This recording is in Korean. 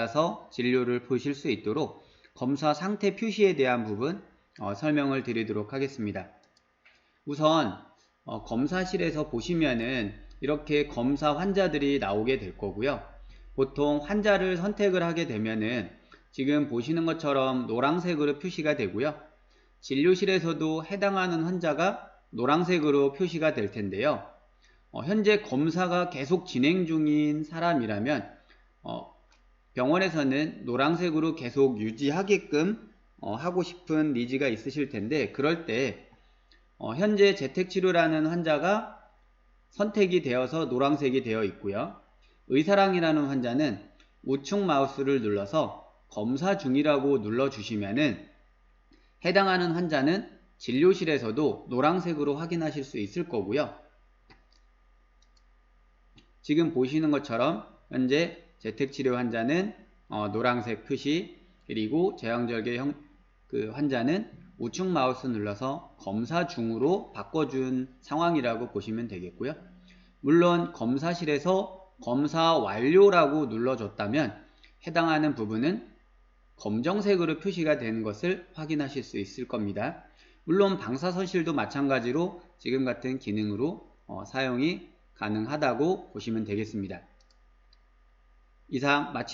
따라서 진료를 보실 수 있도록 검사 상태 표시에 대한 부분 어, 설명을 드리도록 하겠습니다. 우선 어, 검사실에서 보시면은 이렇게 검사 환자들이 나오게 될 거고요. 보통 환자를 선택을 하게 되면은 지금 보시는 것처럼 노란색으로 표시가 되고요. 진료실에서도 해당하는 환자가 노란색으로 표시가 될 텐데요. 어, 현재 검사가 계속 진행 중인 사람이라면 어, 병원에서는 노란색으로 계속 유지하게끔 어, 하고 싶은 니즈가 있으실 텐데 그럴 때 어, 현재 재택치료라는 환자가 선택이 되어서 노란색이 되어 있고요. 의사랑이라는 환자는 우측 마우스를 눌러서 검사 중이라고 눌러주시면은 해당하는 환자는 진료실에서도 노란색으로 확인하실 수 있을 거고요. 지금 보시는 것처럼 현재 재택치료 환자는 어, 노란색 표시 그리고 제왕절개 형, 그 환자는 우측 마우스 눌러서 검사 중으로 바꿔준 상황이라고 보시면 되겠고요. 물론 검사실에서 검사 완료라고 눌러줬다면 해당하는 부분은 검정색으로 표시가 되는 것을 확인하실 수 있을 겁니다. 물론 방사선실도 마찬가지로 지금 같은 기능으로 어, 사용이 가능하다고 보시면 되겠습니다. 이상 마치도록